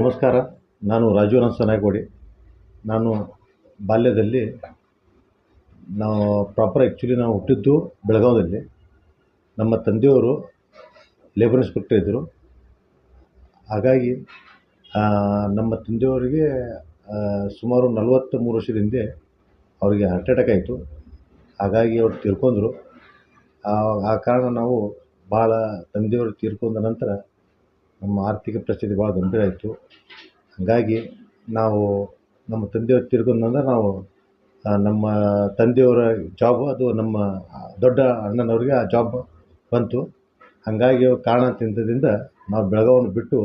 ನಮಸ್ಕಾರ. ನಾನು ರಾಜೀವ್ ನರಸ ನಾಯಕವಾಡಿ ನಾನು ಬಾಲ್ಯದಲ್ಲಿ ನಾವು ಪ್ರಾಪರ್ ಆ್ಯಕ್ಚುಲಿ ನಾವು ಹುಟ್ಟಿದ್ದು ಬೆಳಗಾವಿಯಲ್ಲಿ ನಮ್ಮ ತಂದೆಯವರು ಲೇಬರ್ ಇನ್ಸ್ಪೆಕ್ಟರ್ ಇದ್ದರು. ಹಾಗಾಗಿ ನಮ್ಮ ತಂದೆಯವರಿಗೆ ಸುಮಾರು ನಲವತ್ತ ಮೂರು ವರ್ಷದ ಹಿಂದೆ ಅವರಿಗೆ ಹಾರ್ಟ್ ಅಟ್ಯಾಕ್ ಆಯಿತು. ಹಾಗಾಗಿ ಅವ್ರು ತೀರ್ಕೊಂಡ್ರು. ಆ ಕಾರಣ ನಾವು ಭಾಳ ತಂದೆಯವರು ತೀರ್ಕೊಂಡ ನಂತರ ನಮ್ಮ ಆರ್ಥಿಕ ಪರಿಸ್ಥಿತಿ ಭಾಳ ಗಂಭೀರ ಆಯಿತು. ಹಾಗಾಗಿ ನಾವು ನಮ್ಮ ತಂದೆಯವ್ರು ತೀರ್ಕೊಂಡ ನಾವು ನಮ್ಮ ತಂದೆಯವರ ಜಾಬ್ ಅದು ನಮ್ಮ ದೊಡ್ಡ ಅಣ್ಣನವ್ರಿಗೆ ಆ ಜಾಬ್ ಬಂತು. ಹಾಗಾಗಿ ತಿಂದದಿಂದ ನಾವು ಬೆಳಗಾವನ್ನು ಬಿಟ್ಟು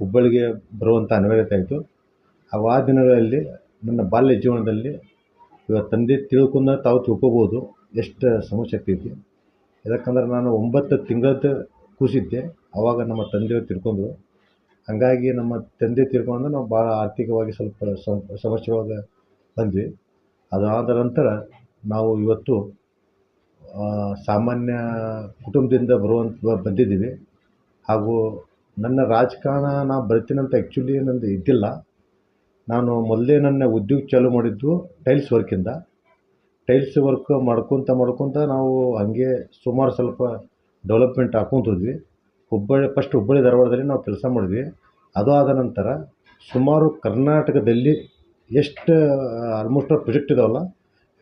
ಹುಬ್ಬಳ್ಳಿಗೆ ಬರುವಂಥ ಅನಿವಾರ್ಯತೆ ಆಯಿತು. ಅವು ಆ ದಿನಗಳಲ್ಲಿ ನನ್ನ ಬಾಲ್ಯ ಜೀವನದಲ್ಲಿ ಇವತ್ತು ತಂದೆ ತಿಳ್ಕೊಂಡ ತಾವು ತಿಳ್ಕೊಬೋದು, ಎಷ್ಟು ಸಮಸ್ಯೆ ಆಗ್ತೈತಿ ಯಾಕಂದ್ರೆ ನಾನು ಒಂಬತ್ತು ತಿಂಗಳದ್ದು ಕೂಸಿದ್ದೆ. ಆವಾಗ ನಮ್ಮ ತಂದೆಯವರು ತಿರ್ಕೊಂಡ್ರು ಹಾಗಾಗಿ ನಮ್ಮ ತಂದೆ ತೀರ್ಕೊಂಡು ನಾವು ಭಾಳ ಆರ್ಥಿಕವಾಗಿ ಸ್ವಲ್ಪ ಸಮ ಸಮಸ್ಯೆ ಒಳಗೆ ಬಂದ್ವಿ. ಅದಾದ ನಂತರ ನಾವು ಇವತ್ತು ಸಾಮಾನ್ಯ ಕುಟುಂಬದಿಂದ ಬರುವಂಥ ಬಂದಿದ್ದೀವಿ. ಹಾಗೂ ನನ್ನ ರಾಜಕಾರಣ ನಾ ಬರ್ತೀನಂತ ಆ್ಯಕ್ಚುಲಿ ನಂದು ಇದ್ದಿಲ್ಲ. ನಾನು ಮೊದಲೇ ನನ್ನ ಉದ್ಯೋಗ ಚಾಲೂ ಮಾಡಿದ್ದು ಟೈಲ್ಸ್ ವರ್ಕಿಂದ ಟೈಲ್ಸ್ ವರ್ಕ್ ಮಾಡ್ಕೊತ ಮಾಡ್ಕೊತ ನಾವು ಹಾಗೆ ಸುಮಾರು ಸ್ವಲ್ಪ ಡೆವಲಪ್ಮೆಂಟ್ ಹಾಕ್ಕೊಂತ ಹೋದ್ವಿ. ಹುಬ್ಬಳ್ಳಿ ಫಸ್ಟ್ ಹುಬ್ಬಳ್ಳಿ ಧಾರವಾಡದಲ್ಲಿ ನಾವು ಕೆಲಸ ಮಾಡಿದ್ವಿ. ಅದು ಆದ ನಂತರ ಸುಮಾರು ಕರ್ನಾಟಕದಲ್ಲಿ ಎಷ್ಟು ಆಲ್ಮೋಸ್ಟ್ ಪ್ರೊಜೆಕ್ಟ್ ಇದಾವಲ್ಲ,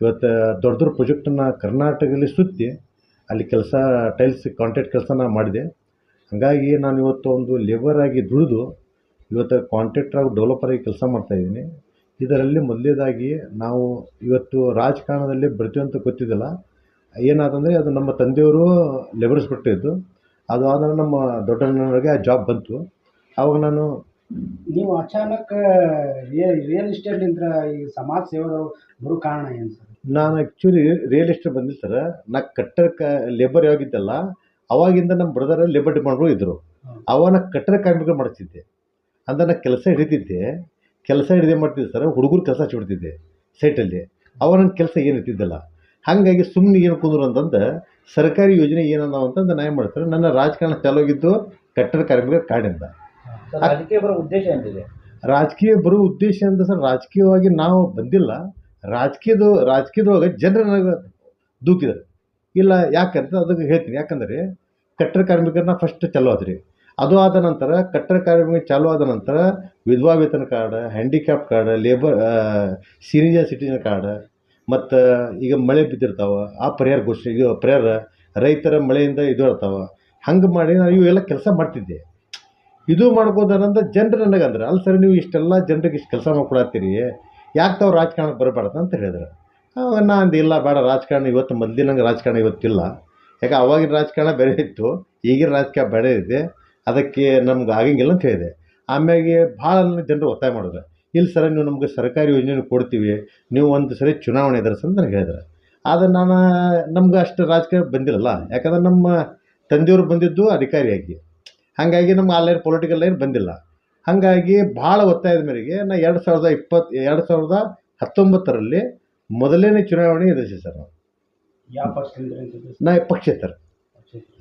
ಇವತ್ತು ದೊಡ್ಡ ದೊಡ್ಡ ಪ್ರೊಜೆಕ್ಟನ್ನು ಕರ್ನಾಟಕದಲ್ಲಿ ಸುತ್ತಿ ಅಲ್ಲಿ ಕೆಲಸ ಟೈಲ್ಸ್ ಕಾಂಟ್ರಾಕ್ಟ್ ಕೆಲಸ ನಾನು ಮಾಡಿದೆ. ಹಾಗಾಗಿ ನಾನು ಇವತ್ತು ಒಂದು ಲೇಬರ್ ಆಗಿ ದುಡಿದು ಇವತ್ತು ಡೆವಲಪರ್ ಆಗಿ ಕೆಲಸ ಮಾಡ್ತಾಯಿದ್ದೀನಿ ಇದರಲ್ಲಿ ಮೊದಲನೇದಾಗಿ ನಾವು ಇವತ್ತು ರಾಜಕಾರಣದಲ್ಲಿ ಬರ್ತೀವಂತ ಗೊತ್ತಿದ್ದಿಲ್ಲ ಏನಾದಂದರೆ ಅದು ನಮ್ಮ ತಂದೆಯವರು ಲೆಬರ್ಸ್ ಬಿಟ್ಟಿದ್ದು ಅದು ಆದ್ರೆ ನಮ್ಮ ದೊಡ್ಡಣ್ಣನವರಿಗೆ ಆ ಜಾಬ್ ಬಂತು. ಅವಾಗ ನಾನು ನೀವು ಅಚಾನಕ್ ರಿಯಲ್ ಎಸ್ಟೇಟ್ಲಿಂದ ಈ ಸಮಾಜ ಸೇವೆ ಬರೋ ಕಾರಣ ಏನು ಸರ್? ನಾನು ಆ್ಯಕ್ಚುಲಿ ರಿಯಲ್ ಎಸ್ಟೇಟ್ ಬಂದಿಲ್ಲ ಸರ್. ನಾ ಕಟ್ಟಡ ಕ ಲೇಬರ್ ಯಾವಾಗಿದ್ದಲ್ಲ ಅವಾಗಿಂದ ನಮ್ಮ ಬ್ರದರ್ ಲೇಬರ್ ಡಿಪಾರ್ಟ್ಮೆಂಟ್ರು ಇದ್ದರು. ಅವನ ಕಟ್ಟಡ ಕಾರ್ಮಿಕರು ಮಾಡ್ತಿದ್ದೆ ಅಂದ್ರೆ ನಾನು ಕೆಲಸ ಹಿಡಿತಿದ್ದೆ ಕೆಲಸ ಹಿಡಿದೇ ಮಾಡ್ತಿದ್ದೆ ಸರ್ ಹುಡುಗರು ಕೆಲಸ ಹಚ್ಚಿಬಿಡ್ತಿದ್ದೆ ಸೈಟಲ್ಲಿ ಅವ ನನ್ನ ಕೆಲಸ ಏನು ಇರ್ತಿದ್ದಿಲ್ಲ. ಹಾಗಾಗಿ ಸುಮ್ಮನೆ ಏನು ಕುಂದ್ರು ಅಂತಂದು ಸರ್ಕಾರಿ ಯೋಜನೆ ಏನದಾವ ಅಂತಂದು ನಾ ಏನು ಮಾಡ್ತಾರೆ ನನ್ನ ರಾಜಕಾರಣ ಚಾಲೋಗಿದ್ದು ಕಟ್ಟಡ ಕಾರ್ಮಿಕರ ಕಾಡಿಂದ. ರಾಜಕೀಯ ಬರೋ ಉದ್ದೇಶ ಏನಿದೆ? ರಾಜಕೀಯ ಬರೋ ಉದ್ದೇಶ ಅಂತ ಸರ್ ರಾಜಕೀಯವಾಗಿ ನಾವು ಬಂದಿಲ್ಲ. ರಾಜಕೀಯದ ರಾಜಕೀಯದೊಳಗೆ ಜನರ ನನಗೆ ದೂಕಿದ್ರು ಇಲ್ಲ ಯಾಕಂತ ಅದಕ್ಕೆ ಹೇಳ್ತೀನಿ. ಯಾಕಂದರೆ ಕಟ್ಟಡ ಕಾರ್ಮಿಕರನ್ನ ಫಸ್ಟ್ ಚಾಲೂ ಆದ್ರಿ. ಅದು ಆದ ನಂತರ ಕಟ್ಟಡ ಕಾರ್ಮಿಕ ಚಾಲೂ ಆದ ನಂತರ ವಿಧವಾ ವೇತನ card handicap card labour senior citizen card ಮತ್ತು ಈಗ ಮಳೆ ಬಿದ್ದಿರ್ತಾವೆ, ಆ ಪರಿಹಾರ ಘೋಷಣೆ, ಇದು ಪರಿಹಾರ ರೈತರ ಮಳೆಯಿಂದ ಇದು ಇರ್ತಾವೆ ಹಂಗೆ ಮಾಡಿ ನಾನು ಇವೆಲ್ಲ ಕೆಲಸ ಮಾಡ್ತಿದ್ದೆ. ಇದು ಮಾಡ್ಕೋದಾರಂತ ಜನರು ನನಗೆ ಅಂದ್ರೆ, ಅಲ್ಲ ಸರ್ ನೀವು ಇಷ್ಟೆಲ್ಲ ಜನರಿಗೆ ಇಷ್ಟು ಕೆಲಸ ಮಾಡ್ಕೊಡತ್ತೀರಿ, ಯಾಕೆ ತಾವು ರಾಜಕಾರಣಕ್ಕೆ ಬರಬಾರ್ದು ಅಂತ ಹೇಳಿದ್ರು. ಆವಾಗ ನಾ ಅಂದೆ, ಇಲ್ಲ ಬೇಡ, ರಾಜಕಾರಣ ಇವತ್ತು ಮೊದಲಿನಂಗೆ ರಾಜಕಾರಣ ಇವತ್ತಿಲ್ಲ. ಯಾಕೆ ಅವಾಗಿನ ರಾಜಕಾರಣ ಬೇರೆ ಇತ್ತು, ಈಗಿನ ರಾಜಕಾರಣ ಬೇರೆ ಇದೆ, ಅದಕ್ಕೆ ನಮ್ಗೆ ಆಗಂಗಿಲ್ಲ ಅಂತ ಹೇಳಿದೆ. ಆಮ್ಯಾಗೆ ಭಾಳ ಜನರು ಒತ್ತಾಯ ಮಾಡಿದ್ರು. ಇಲ್ಲ ಸರ ನೀವು ನಮಗೆ ಸರ್ಕಾರಿ ಯೋಜನೆ ಕೊಡ್ತೀವಿ ನೀವು ಒಂದು ಸರಿ ಚುನಾವಣೆ ಎದುರಿಸಿ ಅಂತ ನನಗೆ ಹೇಳಿದ್ರು. ಆದರೆ ನಾನು ನಮ್ಗೆ ಅಷ್ಟು ರಾಜಕೀಯ ಬಂದಿರಲ್ಲ ಯಾಕಂದ್ರೆ ನಮ್ಮ ತಂದೆಯವರು ಬಂದಿದ್ದು ಅಧಿಕಾರಿಯಾಗಿ. ಹಾಗಾಗಿ ನಮ್ಗೆ ಆನ್ಲೈನ್ ಪೊಲಿಟಿಕಲ್ ಲೈನ್ ಬಂದಿಲ್ಲ. ಹಾಗಾಗಿ ಭಾಳ ಒತ್ತಾಯದ ಮೇರೆಗೆ ನಾ ಎರಡು ಸಾವಿರದ ಇಪ್ಪತ್ತು ಎರಡು ಸಾವಿರದ ಹತ್ತೊಂಬತ್ತರಲ್ಲಿ ಮೊದಲನೇ ಚುನಾವಣೆ ಎದುರಿಸಿ ಸರ್ ನಾವು ಯಾವ ಪಕ್ಷ ನಾ ಪಕ್ಷೇತರ.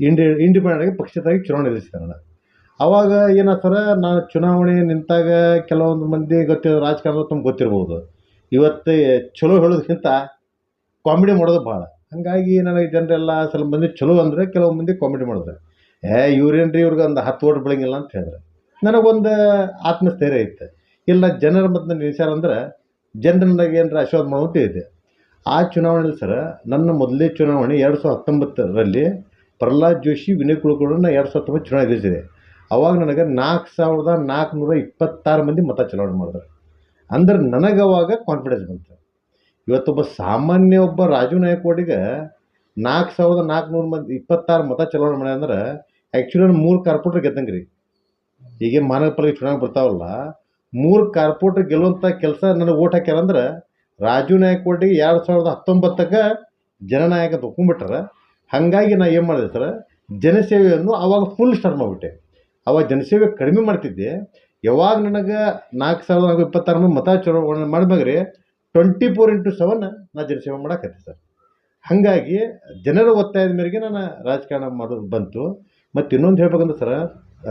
ಇಂಡಿ ಇಂಡಿಪೆಂಡೆಂಟ್ ಆಗಿ ಪಕ್ಷೇತರಾಗಿ ಚುನಾವಣೆ ಎದುರಿಸಿದ್ದಾರೆ ನಾನು. ಅವಾಗ ಏನಾಗ್ತಾರೆ ನಾನು ಚುನಾವಣೆ ನಿಂತಾಗ ಕೆಲವೊಂದು ಮಂದಿ ಗೊತ್ತಿರೋ ರಾಜಕಾರಣ ತಮ್ಗೆ ಗೊತ್ತಿರ್ಬೋದು. ಇವತ್ತು ಚಲೋ ಹೇಳೋದಕ್ಕಿಂತ ಕಾಮಿಡಿ ಮಾಡೋದು ಭಾಳ. ಹಾಗಾಗಿ ನನಗೆ ಜನರೆಲ್ಲ ಸ್ವಲ್ಪ ಮಂದಿ ಚಲೋ ಅಂದರೆ ಕೆಲವು ಮಂದಿ ಕಾಮಿಡಿ ಮಾಡಿದ್ರೆ. ಏ ಇವ್ರೇನು ರೀ ಇವ್ರಿಗೆ ಒಂದು ಹತ್ತು ಓಟ್ ಬೆಳಂಗಿಲ್ಲ ಅಂತ ಹೇಳಿದ್ರೆ. ನನಗೊಂದು ಆತ್ಮಸ್ಥೈರ್ಯ ಇತ್ತು ಇಲ್ಲ, ಜನರ ಮತ್ತು ನಿಲ್ಸ್ಯಾರ ಅಂದ್ರೆ ಜನರನ್ನಾಗಿ ನನಗೆ ಏನಾರ ಆಶೀರ್ವಾದ ಮಾಡುವಂತ ಇದೆ. ಆ ಚುನಾವಣೆಯಲ್ಲಿ ಸರ, ನನ್ನ ಮೊದಲನೇ ಚುನಾವಣೆ ಎರಡು ಸಾವಿರದ ಹತ್ತೊಂಬತ್ತರಲ್ಲಿ ಪ್ರಹ್ಲಾದ್ ಜೋಶಿ, ವಿನಯ್ ಕುಲಕರ್ಣಿನ ಎರಡು ಸಾವಿರದ ಹತ್ತೊಂಬತ್ತು ಚುನಾವಣೆ ಎದುರಿಸಿದೆ. ಅವಾಗ ನನಗೆ ನಾಲ್ಕು ಸಾವಿರದ ನಾಲ್ಕುನೂರ ಇಪ್ಪತ್ತಾರು ಮಂದಿ ಮತ ಚಲಾವಣೆ ಮಾಡಿದ್ರು. ಅಂದ್ರೆ ನನಗೆ ಅವಾಗ ಕಾನ್ಫಿಡೆನ್ಸ್ ಬಂತು. ಇವತ್ತೊಬ್ಬ ಸಾಮಾನ್ಯ ಒಬ್ಬ ರಾಜು ನಾಯಕವಾಡಿಗೆ ನಾಲ್ಕು ಸಾವಿರದ ನಾಲ್ಕುನೂರು ಮಂದಿ ಇಪ್ಪತ್ತಾರು ಮತ ಚಲಾವಣೆ ಮಾಡಿ ಅಂದ್ರೆ ಆ್ಯಕ್ಚುಲಿ ಮೂರು ಕಾರ್ಪೊರೇಟರ್ ಗೆದ್ದಂಗೆ ರೀ ಈಗ ಮಾನವ ಪಾಲಿಕೆ ಚುನಾವಣೆ ಬರ್ತಾವಲ್ಲ, ಮೂರು ಕಾರ್ಪೊರೇಟರ್ ಗೆಲ್ಲುವಂಥ ಕೆಲಸ ನನಗೆ ಓಟ್ ಹಾಕ್ಯಾರ ಅಂದ್ರೆ ರಾಜು ನಾಯಕವಾಡಿಗೆ ಎರಡು ಸಾವಿರದ ಹತ್ತೊಂಬತ್ತಕ್ಕೆ ಜನನಾಯಕ ತಗೊಂಡ್ಬಿಟ್ರೆ ಹಾಗಾಗಿ ನಾ ಏನು ಮಾಡಿದೆ ಸರ್, ಜನಸೇವೆಯನ್ನು ಅವಾಗ ಫುಲ್ ಸ್ಟಾರ್ಟ್ ಮಾಡಿಬಿಟ್ಟೆ. ಅವಾಗ ಜನಸೇವೆ ಕಡಿಮೆ ಮಾಡ್ತಿದ್ದೆ. ಯಾವಾಗ ನನಗೆ ನಾಲ್ಕು ಸಾವಿರದ ನಾಲ್ಕು ಇಪ್ಪತ್ತಾರು ಮಂದಿ ಮತ ಚುನಾವಣೆ ಮಾಡ್ಬೇಕ್ರಿ ಟ್ವೆಂಟಿ ಫೋರ್ ಇಂಟು ಸೆವೆನ್ ನಾ ಜನಸೇವೆ ಮಾಡಕತ್ತೆ ಸರ್. ಹಾಗಾಗಿ ಜನರ ಒತ್ತಾಯದ ಮೇರೆಗೆ ನಾನು ರಾಜಕಾರಣ ಮಾಡೋದು ಬಂತು. ಮತ್ತು ಇನ್ನೊಂದು ಹೇಳ್ಬೇಕಂದ್ರೆ ಸರ,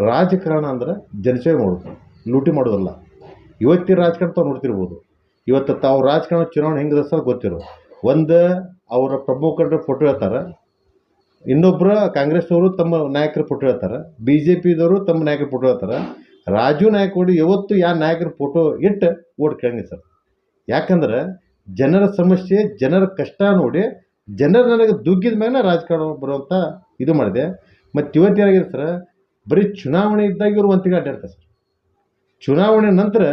ರಾಜಕಾರಣ ಅಂದ್ರೆ ಜನಸೇವೆ ಮಾಡೋದು, ಲೂಟಿ ಮಾಡೋದಲ್ಲ. ಇವತ್ತಿನ ರಾಜಕಾರಣ ತಾವು ನೋಡ್ತಿರ್ಬೋದು. ಇವತ್ತು ತಾವು ರಾಜಕಾರಣ ಚುನಾವಣೆ ಹೆಂಗಿದೆ ಸರ್ ಗೊತ್ತಿರೋ ಒಂದು ಅವರ ಪ್ರಮುಖರ ಫೋಟೋ ಹೇಳ್ತಾರೆ ಇನ್ನೊಬ್ಬರ ಕಾಂಗ್ರೆಸ್ನವರು ತಮ್ಮ ನಾಯಕರ ಫೋಟೋ ಹೇಳ್ತಾರೆ ಬಿ ಜೆ ಪಿದವರು ತಮ್ಮ ನಾಯಕರ ಫೋಟೋ ಹೇಳ್ತಾರೆ. ರಾಜು ನಾಯಕರು ಯಾವತ್ತು ಯಾವ ನಾಯಕರ ಫೋಟೋ ಇಟ್ಟು ಓಟ್ ಕೇಳಂಗಿಲ್ಲ ಸರ್. ಯಾಕಂದ್ರೆ ಜನರ ಸಮಸ್ಯೆ, ಜನರ ಕಷ್ಟ ನೋಡಿ, ಜನರು ನನಗೆ ದುಗ್ಗಿದ ಮೇಲೆ ರಾಜಕಾರಣ ಬರುವಂಥ ಇದು ಮಾಡಿದೆ. ಮತ್ತು ಇವತ್ತು ಸರ್? ಬರೀ ಚುನಾವಣೆ ಇದ್ದಾಗ ಇವರು ಒಂತಿಗೆ ಅಡ್ಡಾಡ್ತಾರೆ ಸರ್. ಚುನಾವಣೆ ನಂತರ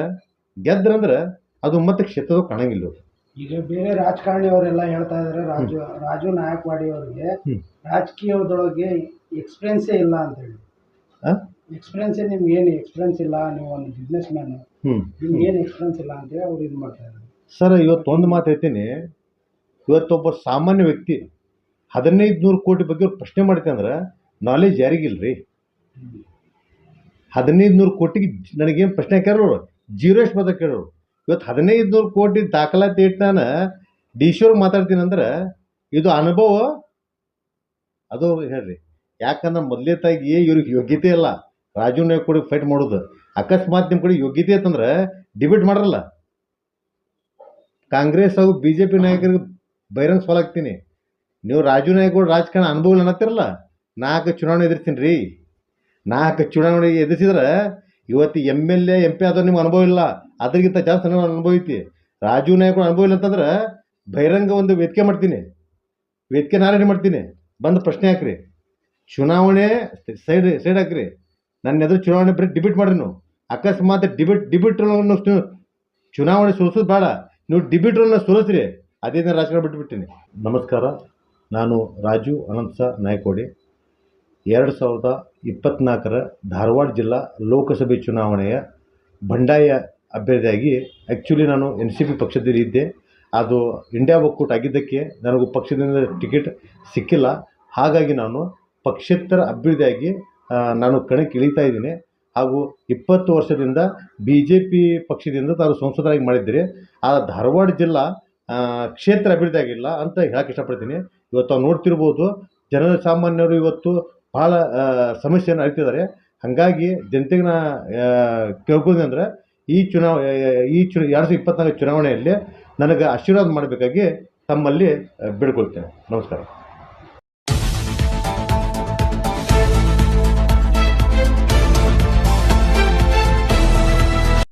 ಗೆದ್ರಂದ್ರೆ ಅದು ಮತ್ತೆ ಕ್ಷೇತ್ರದಾಗ ಕಾಣಂಗಿಲ್ಲ. ಈಗ ಬೇರೆ ರಾಜಕಾರಣಿಯವರೆಲ್ಲ ಹೇಳ್ತಾ ಇದ್ದಾರೆ ರಾಜು ರಾಜು ನಾಯಕ್ವಾಡಿ ಅವರಿಗೆ ರಾಜಕೀಯದೊಳಗೆ ಎಕ್ಸ್ಪೀರಿಯನ್ಸೇ ಇಲ್ಲ ಅಂತ ಹೇಳಿ ಎಕ್ಸ್ಪೀರಿಯನ್ಸೇ ನಿಮ್ಗೆ ಏನು ಎಕ್ಸ್ಪೀರಿಯನ್ಸ್ ಇಲ್ಲ ನೀವು ಒಂದು ಬಿಸ್ನೆಸ್ ಮ್ಯಾನ್ ನಿಮ್ಗೆ ಏನು ಎಕ್ಸ್ಪೀರಿಯನ್ಸ್ ಇಲ್ಲ ಅಂತೇಳಿ ಅವ್ರು ಇದು ಮಾಡ್ತಾ ಇದ್ದಾರೆ ಸರ್ ಇವತ್ತು ಒಂದು ಮಾತು ಹೇಳ್ತೀನಿ. ಇವತ್ತೊಬ್ಬ ಸಾಮಾನ್ಯ ವ್ಯಕ್ತಿ ಹದಿನೈದು ನೂರು ಕೋಟಿ ಬಗ್ಗೆ ಅವ್ರು ಪ್ರಶ್ನೆ ಮಾಡ್ತೀನಿ ಅಂದ್ರೆ ನಾಲೆಜ್ ಯಾರಿಗಿಲ್ಲ ರೀ ಹದಿನೈದು ನೂರು ಕೋಟಿಗೆ ನನಗೇನು ಪ್ರಶ್ನೆ ಕೇಳೋರು ಜೀರೋ ಎಷ್ಟು ಬದ ಕೇಳೋರು ಇವತ್ತು ಹದಿನೈದು ನೂರು ಕೋಟಿ ದಾಖಲಾತಿ ಇಟ್ಟು ನಾನು ಡಿ ಸಿ ಅವ್ರಿಗೆ ಮಾತಾಡ್ತೀನಿ ಅಂದ್ರೆ ಇದು ಅನುಭವ. ಅದು ಹೇಳ್ರಿ. ಯಾಕಂದ್ರೆ ತಾಗಿ ಇವ್ರಿಗೆ ಯೋಗ್ಯತೆ ಇಲ್ಲ. ರಾಜು ನಾಯಕ್ ಕೂಡ ಫೈಟ್ ಮಾಡೋದು. ಅಕಸ್ಮಾತ್ ನಿಮ್ಮ ಕಡೆ ಯೋಗ್ಯತೆ ಅಂತಂದ್ರೆ ಡಿಬೇಟ್ ಮಾಡರಲ್ಲ. ಕಾಂಗ್ರೆಸ್ ಹಾಗೂ ಬಿ ಜೆ ಪಿ ನಾಯಕರಿಗೆ ಬಹಿರಂಗ ಸೋಲಾಗ್ತೀನಿ ನೀವು ರಾಜು ನಾಯಕರು ರಾಜಕಾರಣ ಅನುಭವ ಅನ್ನತ್ತಿರಲ್ಲ? ನಾಲ್ಕು ಚುನಾವಣೆ ಎದುರ್ತೀನಿ ರೀ. ನಾಲ್ಕು ಚುನಾವಣೆ ಎದುರಿಸಿದ್ರೆ ಇವತ್ತು M L A M P ನಿಮ್ಗೆ ಅನುಭವ ಇಲ್ಲ. ಅದಕ್ಕಿಂತ ಜಾಸ್ತಿ ನನಗೆ ಅನುಭವ ಐತಿ. ರಾಜೀವ್ ನಾಯಕರು ಅನುಭವ ಇಲ್ಲ ಅಂತಂದ್ರೆ ಬಹಿರಂಗ ಒಂದು ವೇದಿಕೆ ಮಾಡ್ತೀನಿ. ವೇದಿಕೆ ನಾರಾಯಣ ಮಾಡ್ತೀನಿ. ಬಂದು ಪ್ರಶ್ನೆ ಹಾಕ್ರಿ. ಚುನಾವಣೆ ಸೈಡ್ ಸೈಡ್ ಹಾಕ್ರಿ. ನನ್ನ ಎದುರು ಚುನಾವಣೆ ಬರೀ ಡಿಬೇಟ್ ಮಾಡ್ರಿ ನೀವು. ಅಕಸ್ಮಾತ್ ಡಿಬೇಟ್ ಡಿಬೇಟ್ ಚುನಾವಣೆ ಸೋಲ್ಸೋದು ಬೇಡ. ನೀವು ಡಿಬೇಟ್ರನ್ನ ಸೋಲಿಸ್ರಿ ಅದೇ ನಾನು ರಾಜಕಾರಣ ಬಿಟ್ಟುಬಿಟ್ಟಿನಿ ನಮಸ್ಕಾರ. ನಾನು ರಾಜು ಅನಂತ ನಾಯ್ಕೋಡಿ. ಎರಡು ಸಾವಿರದ ಇಪ್ಪತ್ತ್ನಾಲ್ಕರ ಧಾರವಾಡ ಜಿಲ್ಲಾ ಲೋಕಸಭೆ ಚುನಾವಣೆಯ ಬಂಡಾಯ ಅಭ್ಯರ್ಥಿಯಾಗಿ ಆ್ಯಕ್ಚುಲಿ ನಾನು ಎನ್ ಸಿ ಪಿ ಪಕ್ಷದಲ್ಲಿ ಇದ್ದೆ. ಅದು ಇಂಡಿಯಾ ಒಕ್ಕೂಟ ಆಗಿದ್ದಕ್ಕೆ ನನಗೂ ಪಕ್ಷದಿಂದ ಟಿಕೆಟ್ ಸಿಕ್ಕಿಲ್ಲ. ಹಾಗಾಗಿ ನಾನು ಪಕ್ಷೇತರ ಅಭ್ಯರ್ಥಿಯಾಗಿ ನಾನು ಕಣಕ್ಕೆ ಇಳಿತಾ ಇದ್ದೀನಿ. ಹಾಗೂ ಇಪ್ಪತ್ತು ವರ್ಷದಿಂದ ಬಿ ಜೆ ಪಿ ಪಕ್ಷದಿಂದ ತಾನು ಸಂಸದರಾಗಿ ಮಾಡಿದ್ದೀರಿ ಆ ಧಾರವಾಡ ಜಿಲ್ಲಾ ಕ್ಷೇತ್ರ ಅಭಿವೃದ್ಧಿ ಆಗಿಲ್ಲ ಅಂತ ಹೇಳಕ್ಕೆ ಇಷ್ಟಪಡ್ತೀನಿ. ಇವತ್ತು ನಾವು ನೋಡ್ತಿರ್ಬೋದು ಜನರ ಸಾಮಾನ್ಯರು ಇವತ್ತು ಭಾಳ ಸಮಸ್ಯೆಯನ್ನು ಅರಿತಿದ್ದಾರೆ. ಹಾಗಾಗಿ ಜನತೆಗೆ ನಾ ಕೇಳ್ಕೊಂಡ್ರೆ ಈ ಚುನಾವ ಈ ಚು, ಎರಡು ಸಾವಿರದ ಇಪ್ಪತ್ತ್ನಾಲ್ಕು ಚುನಾವಣೆಯಲ್ಲಿ ನನಗೆ ಆಶೀರ್ವಾದ ಮಾಡಬೇಕಾಗಿ ತಮ್ಮಲ್ಲಿ ಬೇಡ್ಕೊಳ್ತೇನೆ. ನಮಸ್ಕಾರ.